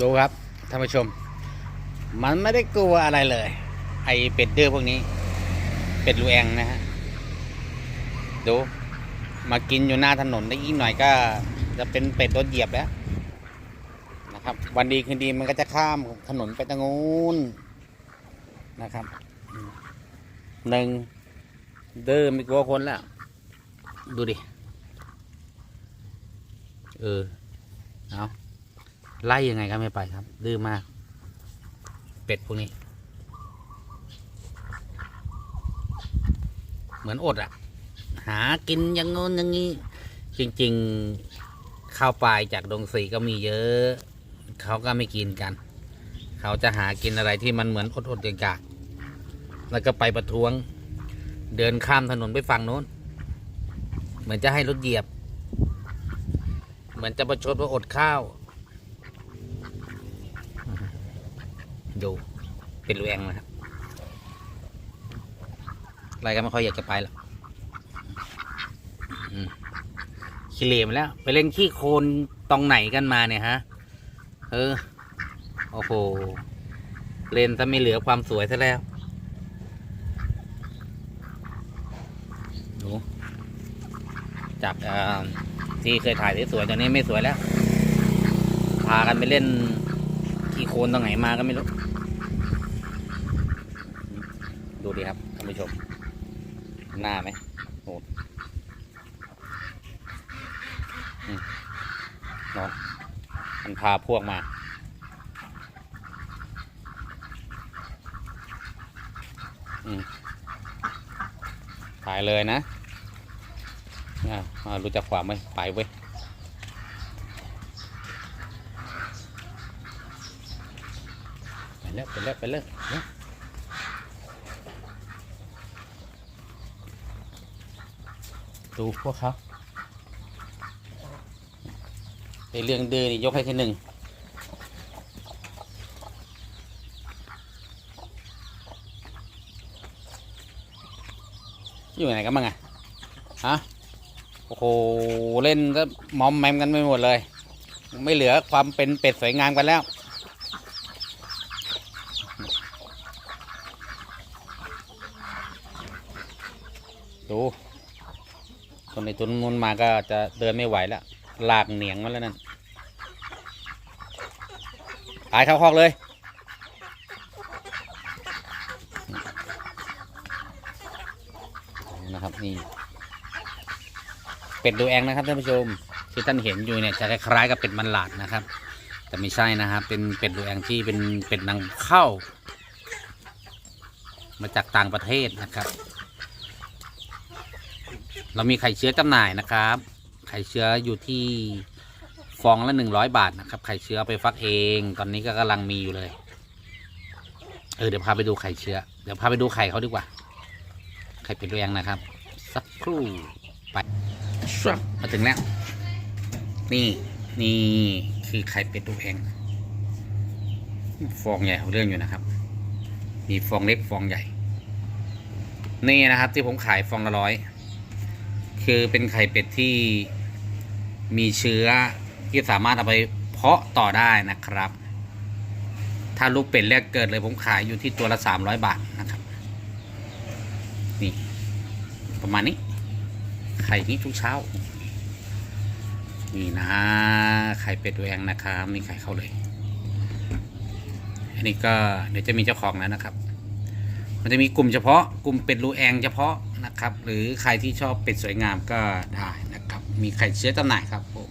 ดูครับท่านผู้ชม มันไม่ได้กลัวอะไรเลย ไอเป็ดเดื้อพวกนี้ เป็ดลูแองนะฮะดูมากินอยู่หน้าถนนได้อีกหน่อยก็ จะเป็นเป็ดโดนเหยียบแล้วนะครับ วันดีคืนดีมันก็จะข้ามถนนไปตรงนู้นนะครับหนึ่งเดิมไม่กลัวคนแล้ว ดูดิ เออ เอา ไล่ยังไงก็ไม่ไปครับ ดื้อมาก เป็ดพวกนี้ เหมือนอดอะ่ะ หากินอย่างงู้นอย่างนี้ จริง ๆ ข้าวปลายจากดงสีก็มีเยอะ เขาก็ไม่กินกัน เขาจะหากินอะไรที่มันเหมือนอดอดๆอยากๆแล้วก็ไปประท้วง เดินข้ามถนนไปฝั่งโน้น เหมือนจะให้รถเหยียบ เหมือนจะประชดว่าอดข้าว ดูเป็นรูแองนะครับอะไรก็ไม่ค่อยอยากจะไปหรอกขี้เหร่มาแล้ว ไปเล่นขี้โคลนตรงไหนกันมาเนี่ยฮะ เออ โอ้โห เล่นซะไม่เหลือความสวยซะแล้วดูจากเออที่เคยถ่ายสวยๆตอนนี้ไม่สวยแล้ว พากันไปเล่น ขี้โคลนตรงไหนมาก็ไม่รู้ ดูดิครับท่านผู้ชม หน้าไหมโอ้นอนมันพาพวกมา ถ่ายเลยนะอ่าอ่ารู้จักความไหมไปเว้ย ไป แล้วไปแล้วไปแล้วดูพวกเขาในเรื่องเดือนี่ยกให้ที่หนึ่งอยู่ไหนกันบ้างอะฮะ โอ้โห เล่นก็มอมแมมกันไปหมดเลย ไม่เหลือความเป็นเป็ดสวยงามกันแล้ว ดูคนในตุนมุนมาก็จะเดินไม่ไหวแล้วลากเหนียงมาแล้วนั่นหายเข้าคอกเลย นะครับนี่เป็ดดูแองนะครับท่านผู้ชมที่ท่านเห็นอยู่เนี่ยจะคล้ายๆกับเป็ดมันหลาดนะครับ แต่ไม่ใช่นะครับเป็นเป็ดดูแองที่เป็นเป็ดนำเข้า มาจากต่างประเทศนะครับ เรามีไข่เชื้อจำหน่ายนะครับ ไข่เชื้ออยู่ที่ฟองละหนึ่งร้อยบาทนะครับ ไข่เชื้อไปฟักเอง ตอนนี้ก็กำลังมีอยู่เลย เออเดี๋ยวพาไปดูไข่เชื้อ เดี๋ยวพาไปดูไข่เขาดีกว่า ไข่เป็ดเรียงนะครับ สักครู่ไปชับมาถึงแล้ว นี่นี่คือไข่เป็ดดูแองฟองใหญ่ของเรื่องอยู่นะครับ มีฟองเล็กฟองใหญ่ นี่นะครับ ที่ผมขายฟองละร้อย คือเป็นไข่เป็ดที่มีเชื้อที่สามารถเอาไปเพาะต่อได้นะครับ ถ้าลูกเป็ดแรกเกิดเลยผมขายอยู่ที่ตัวละสามร้อยบาทนะครับ นี่ ประมาณนี้ ไข่นี้ทุกเช้า นี่นะ ไข่เป็ดแวงนะครับนี่ไข่เข้าเลย อันนี้ก็เดี๋ยวจะมีเจ้าของแล้วนะครับ มันจะมีกลุ่มเฉพาะ กลุ่มเป็ดรูแองเฉพาะ นะครับ หรือใครที่ชอบเป็ดสวยงามก็ได้นะครับ มีไข่เชื้อจำหน่ายครับผม